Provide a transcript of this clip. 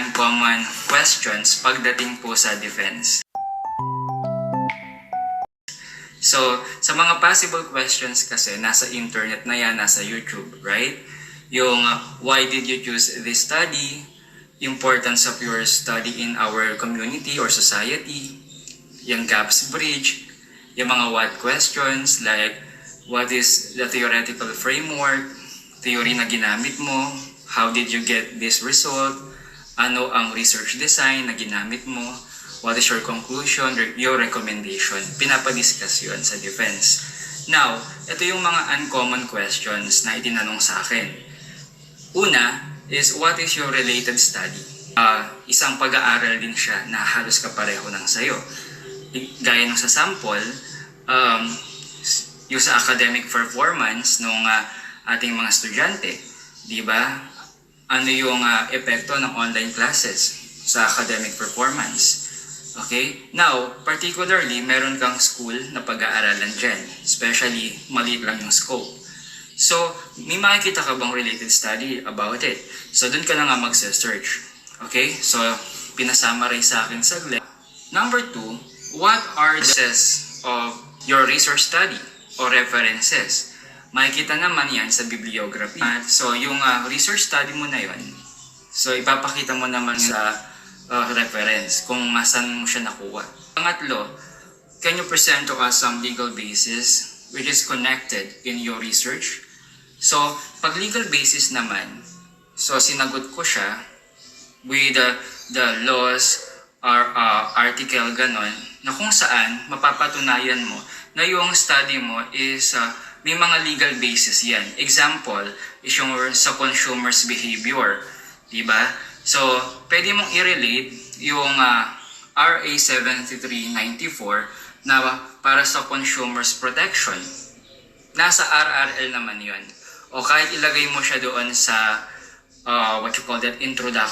uncommon questions pagdating po sa defense. So, sa mga possible questions kasi, nasa internet na yan, nasa YouTube, right? Yung, uh, why did you choose this study? Importance of your study in our community or society? Yung gaps bridge? Yung mga what questions, like, what is the theoretical framework? Theory na ginamit mo? How did you get this result? Ano ang research design na ginamit mo? What is your conclusion, your recommendation? Pinapadiscuss yun sa defense. Now, ito yung mga uncommon questions na itinanong sa akin. Una is, what is your related study? Ah, isang pag-aaral din siya na halos kapareho ng sayo. Gaya ng sa sample, um, yung sa academic performance ng ating mga estudyante, di ba? Ano yung ah, epekto ng online classes sa academic performance? Okay? Now, particularly, meron kang school na pag-aaralan dyan. Especially, maliit lang yung scope. So, may makikita ka bang related study about it? So, dun ka na nga mag-search. Okay? So, pinasummarize sa akin saglit. Number two, what are the of your research study or references? Makikita naman yan sa bibliography. So, yung ah, research study mo na yon, so ipapakita mo naman sa ah, reference kung saan mo siya nakuha. Pangatlo, can you present to us some legal basis which is connected in your research? So, pag legal basis naman, so sinagot ko siya with the, the laws or uh, article ganon na kung saan mapapatunayan mo na yung study mo is uh, may mga legal basis yan. Example is yung sa consumer's behavior. Diba? So, pwede mong i-relate yung uh, RA 7394 na para sa consumer's protection. Nasa RRL naman yon O kahit ilagay mo siya doon sa uh, what you call that introduction